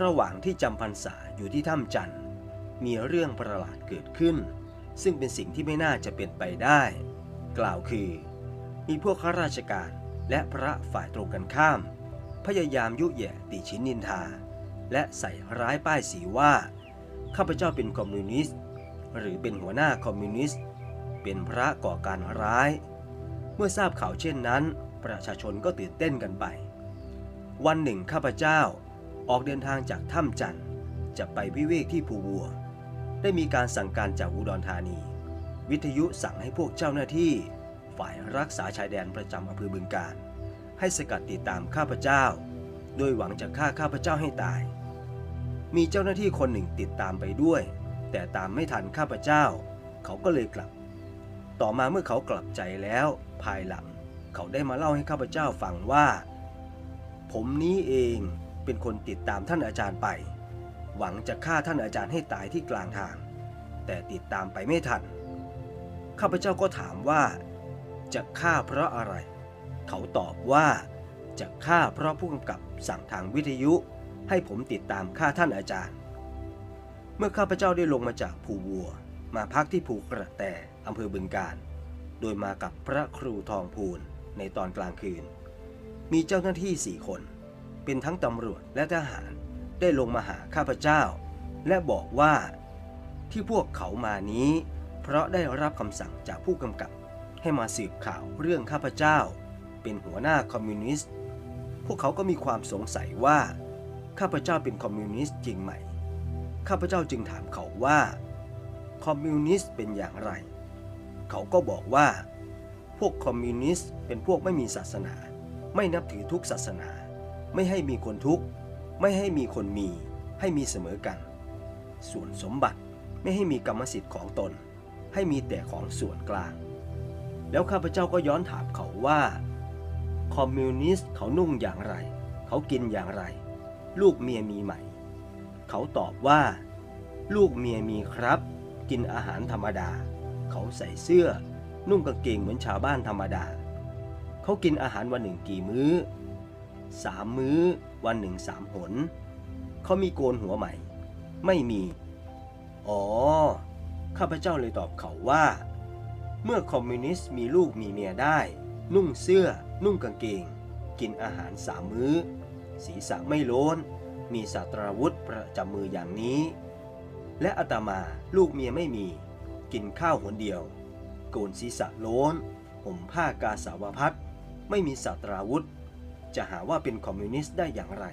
ระหว่างที่จำพรรษาอยู่ที่ถ้ำจันทร์ มีเรื่องประหลาดเกิดขึ้น ซึ่งเป็นสิ่งที่ไม่น่าจะเป็นไปได้ กล่าวคือ มีพวกข้าราชการและพระฝ่ายตรงกันข้าม พยายามยุแย่ติชินนินทา และใส่ร้ายป้ายสีว่า ข้าพเจ้าเป็นคอมมิวนิสต์ หรือเป็นหัวหน้าคอมมิวนิสต์ เป็นพระก่อการร้าย เมื่อทราบข่าวเช่นนั้น ประชาชนก็ตื่นเต้นกันไป วันหนึ่งข้าพเจ้า ออกเดินทางจากถ้ำจันทร์จะไปวิเวกที่ภูวัว ได้มีการสั่งการจากอุดรธานี วิทยุสั่งให้พวกเจ้าหน้าที่ ฝ่ายรักษาชายแดนประจำอำเภอบึงการ ให้สกัดติดตามข้าพเจ้า โดยหวังจะฆ่าข้าพเจ้าให้ตาย มีเจ้าหน้าที่คนหนึ่งติดตามไปด้วย แต่ตามไม่ทันข้าพเจ้า เขาก็เลยกลับ ต่อมาเมื่อเขากลับใจแล้วภายหลัง เขาได้มาเล่าให้ข้าพเจ้าฟังว่า ผมนี้เอง เป็นคนติดตามท่านอาจารย์ไป หวังจะฆ่าท่านอาจารย์ให้ตายที่กลางทาง แต่ติดตามไปไม่ทัน ข้าพเจ้าก็ถามว่า จะฆ่าเพราะอะไร เขาตอบว่าจะฆ่าเพราะผู้กำกับสั่งทางวิทยุ ให้ผมติดตามฆ่าท่านอาจารย์ เมื่อข้าพเจ้าได้ลงมาจากภูวัว มาพักที่ภูกระแตอำเภอบึงการ โดยมากับพระครูทองพูนในตอนกลางคืน มีเจ้าหน้าที่สี่คน เป็นทั้งตำรวจและทหารได้ลงมาหาข้าพเจ้า และบอกว่าที่พวกเขามานี้ เพราะได้รับคำสั่งจากผู้กำกับ ให้มาสืบข่าวเรื่องข้าพเจ้า เป็นหัวหน้าคอมมิวนิสต์ พวกเขาก็มีความสงสัยว่า ข้าพเจ้าเป็นคอมมิวนิสต์จริงไหม ข้าพเจ้าจึงถามเขาว่า คอมมิวนิสต์เป็นอย่างไร เขาก็บอกว่า พวกคอมมิวนิสต์เป็นพวกไม่มีศาสนา ไม่นับถือทุกศาสนา ไม่ให้มีคนทุกข์ ไม่ให้มีคนมี ให้มีเสมอกัน ส่วนสมบัติไม่ให้มีกรรมสิทธิ์ของตน ให้มีแต่ของส่วนกลาง แล้วข้าพเจ้าก็ย้อนถามเขาว่า คอมมิวนิสต์เขานุ่งอย่างไร เขากินอย่างไร ลูกเมียมีไหม เขาตอบว่า ลูกเมียมีครับ กินอาหารธรรมดา เขาใส่เสื้อ นุ่งกางเกงเหมือนชาวบ้านธรรมดา เขากินอาหารวันหนึ่งกี่มื้อ สามมื้อ วันหนึ่งสามหน เขามีโกนหัวใหม่ ไม่มี อ๋อ ข้าพเจ้าเลยตอบเขาว่า เมื่อคอมมิวนิสต์มีลูกมีเมียได้ นุ่งเสื้อ นุ่งกางเกง กินอาหารสามมื้อ ศีรษะไม่โล้น มีศาสตราวุธประจำมืออย่างนี้ และอาตมาลูกเมียไม่มี กินข้าวหนเดียว โกนศีรษะโล้นห่มผ้ากาสาวพัดไม่มีศาสตราวุธ จะหาว่าเป็นคอมมิวนิสต์ได้อย่างไร